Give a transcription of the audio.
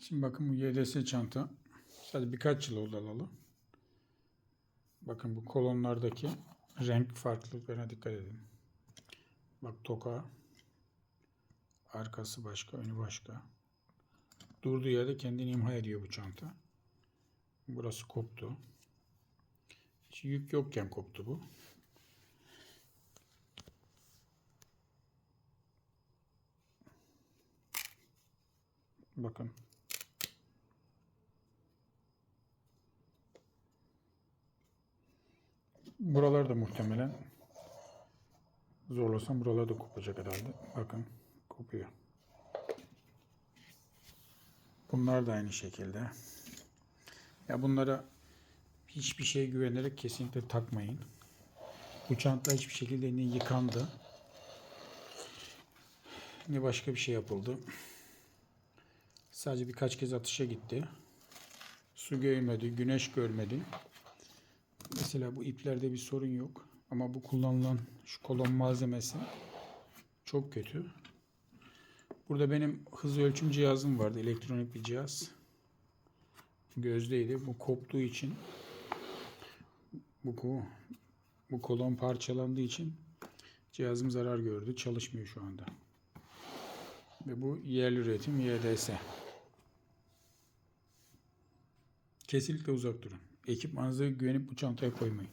Şimdi bakın bu YDS çanta sadece birkaç yıl oldu alalı. Bakın bu kolonlardaki renk farklılıklarına dikkat edin. Bak toka arkası başka, önü başka. Durduğu yerde kendini imha ediyor bu çanta. Burası koptu. Hiç yük yokken koptu bu. Bakın. Buralar da muhtemelen zorlasam buralar da kopacak herhalde. Bakın kopuyor. Bunlar da aynı şekilde. Ya bunlara hiçbir şeye güvenerek kesinlikle takmayın. Bu çanta hiçbir şekilde ne yıkandı ne başka bir şey yapıldı. Sadece birkaç kez atışa gitti. Su görmedi, güneş görmedi. Mesela bu iplerde bir sorun yok. Ama bu kullanılan şu kolon malzemesi çok kötü. Burada benim hız ölçüm cihazım vardı. Elektronik bir cihaz. Gözdeydi. Bu koptuğu için bu, bu kolon parçalandığı için cihazım zarar gördü. Çalışmıyor şu anda. Ve bu yerli üretim YDS. Kesinlikle uzak durun. Ekipmanınıza güvenip bu çantaya koymayın.